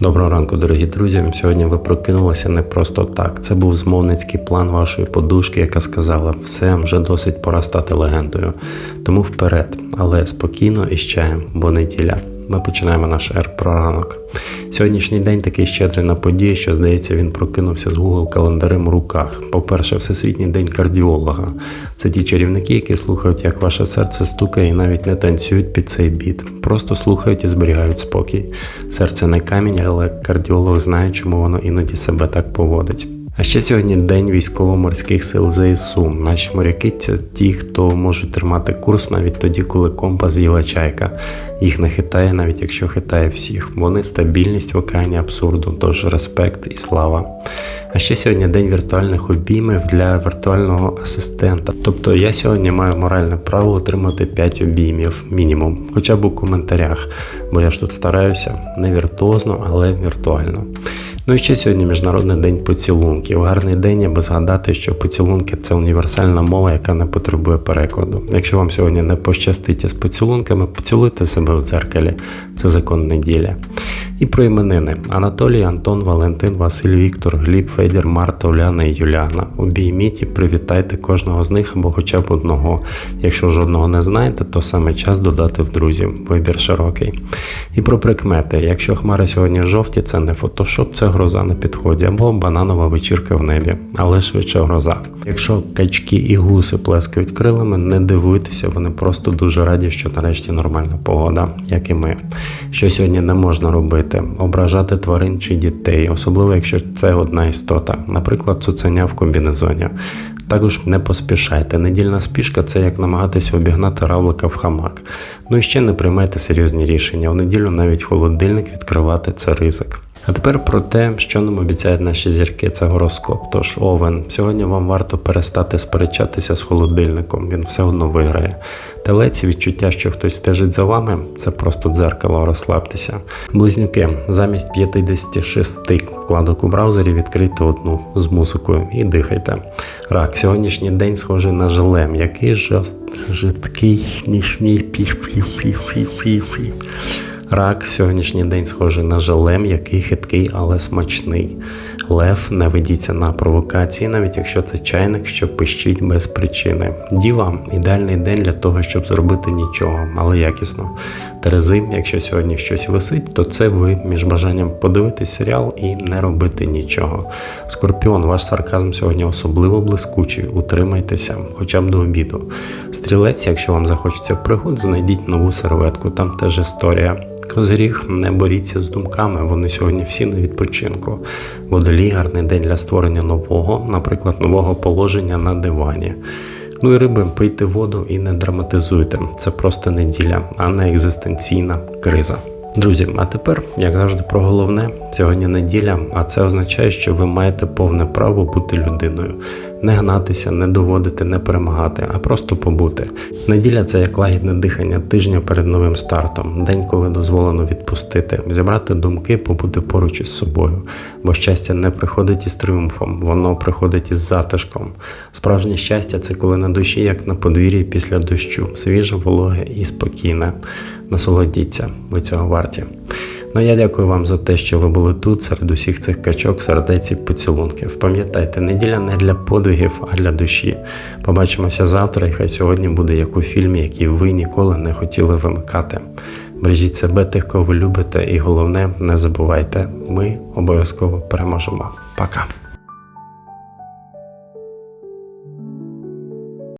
Доброго ранку, дорогі друзі. Сьогодні ви прокинулися не просто так. Це був змовницький план вашої подушки, яка сказала, все вже досить пора стати легендою. Тому вперед, але спокійно і чаєм, бо неділя. Ми починаємо наш ер ранок. Сьогоднішній день такий щедрий на події, що здається, він прокинувся з Google календарем у руках. По-перше, Всесвітній день кардіолога. Це ті чарівники, які слухають, як ваше серце стукає, і навіть не танцюють під цей біт. Просто слухають і зберігають спокій. Серце не камінь, але кардіолог знає, чому воно іноді себе так поводить. А ще сьогодні день військово-морських сил ЗСУ. Наші моряки це ті, хто можуть тримати курс навіть тоді, коли компас з'їла чайка. Їх не хитає, навіть якщо хитає всіх. Вони стабільність в океані абсурду, тож респект і слава. А ще сьогодні день віртуальних обіймів для віртуального асистента. Тобто я сьогодні маю моральне право отримати 5 обіймів мінімум, хоча б у коментарях, бо я ж тут стараюся не віртуозно, але віртуально. Ну і ще сьогодні Міжнародний день поцілунків. Гарний день, аби згадати, що поцілунки це універсальна мова, яка не потребує перекладу. Якщо вам сьогодні не пощастить із поцілунками, поцілуйте себе в дзеркалі. Це закон неділя. І про іменини: Анатолій, Антон, Валентин, Василь, Віктор, Гліб, Федір, Марта, Уляна і Юляна. Обійміть і привітайте кожного з них або хоча б одного. Якщо жодного не знаєте, то саме час додати в друзів. Вибір широкий. І про прикмети. Якщо хмари сьогодні жовті, це не фотошоп, це гроза на підході або бананова вечірка в небі, але швидше гроза. Якщо качки і гуси плескають крилами, не дивуйтеся, вони просто дуже раді, що нарешті нормальна погода, як і ми. Що сьогодні не можна робити, ображати тварин чи дітей, особливо якщо це одна істота, наприклад, цуценя в комбінезоні. Також не поспішайте. Недільна спішка це як намагатися обігнати равлика в хамак. Ну і ще не приймайте серйозні рішення. У неділю навіть холодильник відкривати це ризик. А тепер про те, що нам обіцяють наші зірки, це гороскоп. Тож овен, сьогодні вам варто перестати сперечатися з холодильником, він все одно виграє. Телець, відчуття, що хтось стежить за вами, це просто дзеркало, розслабтеся. Близнюки, замість 56 вкладок у браузері відкрийте одну з музикою і дихайте. Рак, сьогоднішній день схожий на желе, м'який жорст, жидкий, ніжний пі-пі-пі-пі-пі. Рак сьогоднішній день схожий на желе, м'який, хиткий, але смачний. Лев не ведіться на провокації, навіть якщо це чайник, що пищить без причини. Діва ідеальний день для того, щоб зробити нічого, але якісно. Терези, якщо сьогодні щось висить, то це ви між бажанням подивитись серіал і не робити нічого. Скорпіон, ваш сарказм сьогодні особливо блискучий. Утримайтеся, хоча б до обіду. Стрілець, якщо вам захочеться пригод, знайдіть нову серветку, там теж історія. Козиріг, не боріться з думками, вони сьогодні всі на відпочинку. Водолій гарний день для створення нового, наприклад, нового положення на дивані. Ну і риби, пийте воду і не драматизуйте. Це просто неділя, а не екзистенційна криза. Друзі, а тепер, як завжди, про головне, сьогодні неділя, а це означає, що ви маєте повне право бути людиною, не гнатися, не доводити, не перемагати, а просто побути. Неділя це як лагідне дихання тижня перед новим стартом, день, коли дозволено відпустити, зібрати думки, побути поруч із собою. Бо щастя не приходить із тріумфом, воно приходить із затишком. Справжнє щастя це коли на душі, як на подвір'ї після дощу, свіже, вологе і спокійне. Насолодіться, ви цього варті. Ну я дякую вам за те, що ви були тут серед усіх цих качок, сердець і поцілунків. Пам'ятайте, неділя не для подвигів, а для душі. Побачимося завтра, і хай сьогодні буде як у фільмі, який ви ніколи не хотіли вимикати. Бережіть себе тих, кого ви любите, і головне, не забувайте, ми обов'язково переможемо. Пока.